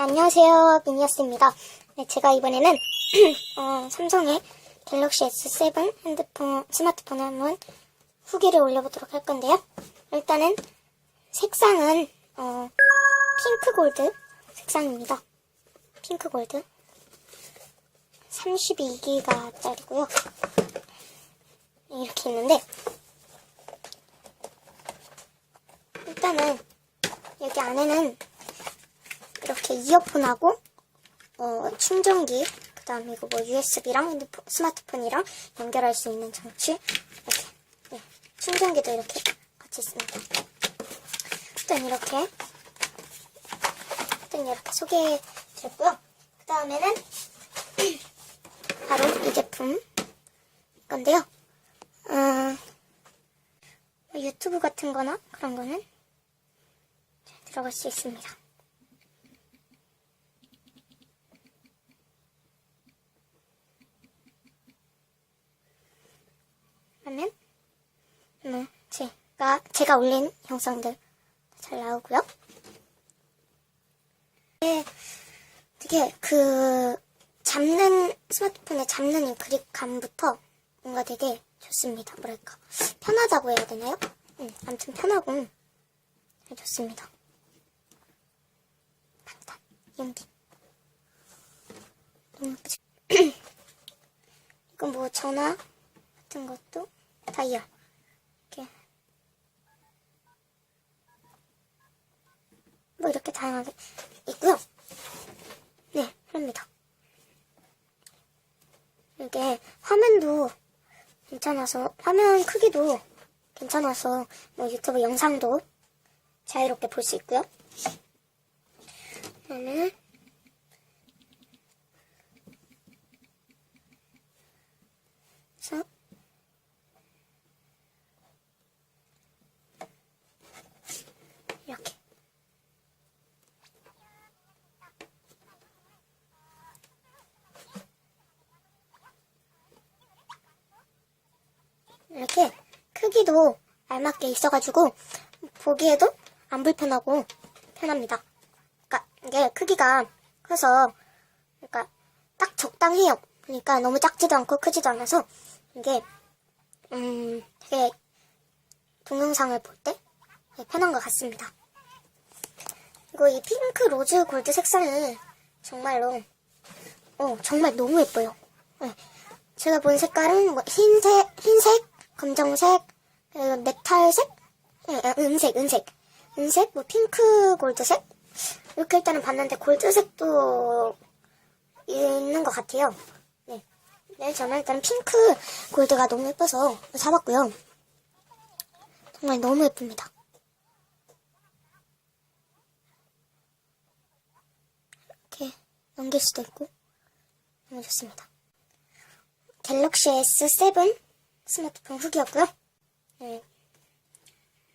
네, 안녕하세요. 미니어스입니다. 네, 제가 이번에는 어, 삼성의 갤럭시 S7 핸드폰, 스마트폰에 한번 후기를 올려보도록 할 건데요. 일단은 색상은 어, 핑크 골드 색상입니다. 핑크 골드 32기가 짜리고요. 이렇게 있는데 일단은 여기 안에는 이렇게 이어폰하고 어, 충전기 그 다음에 이거 뭐 USB랑 핸드폰, 스마트폰이랑 연결할 수 있는 장치 이렇게 네, 충전기도 이렇게 같이 있습니다. 일단 이렇게 일단 이렇게 소개해 드렸고요. 그 다음에는 바로 이 제품 건데요. 어, 뭐 유튜브 같은 거나 그런 거는 들어갈 수 있습니다. 그러면 뭐 제가 제가 올린 영상들 잘 나오고요. 네, 되게 그 잡는 스마트폰에 잡는 이 그립감부터 뭔가 되게 좋습니다. 뭐랄까 편하다고 해야 되나요? 응, 아무튼 편하고 네, 좋습니다. 단단 용기. 이건 뭐 전화 같은 것도 다이얼 이렇게 뭐 이렇게 다양하게 있고요. 네, 그럽니다. 이게 화면도 괜찮아서 화면 크기도 괜찮아서 뭐 유튜브 영상도 자유롭게 볼 수 있고요. 그다음에 그래서 이렇게 이렇게 크기도 알맞게 있어가지고 보기에도 안 불편하고 편합니다. 그러니까 이게 크기가 커서 그러니까 딱 적당해요. 그러니까 너무 작지도 않고 크지도 않아서 이게 음 되게 동영상을 볼 때 편한 것 같습니다. 그리고 이 핑크 로즈 골드 색상이 정말로 어 정말 너무 예뻐요. 네. 제가 본 색깔은 뭐 흰색, 흰색, 검정색, 메탈색, 예, 아, 은색, 은색, 은색, 뭐 핑크 골드색 이렇게 일단은 봤는데 골드색도 있는 것 같아요. 네, 네 저는 일단 핑크 골드가 너무 예뻐서 사봤고요. 정말 너무 예쁩니다. 이렇게 넘길 수도 있고 너무 좋습니다. 갤럭시 S7 스마트폰 후기였고요. 네.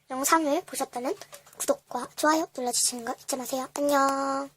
영상을 보셨다면 구독과 좋아요 눌러주시는 거 잊지 마세요. 안녕.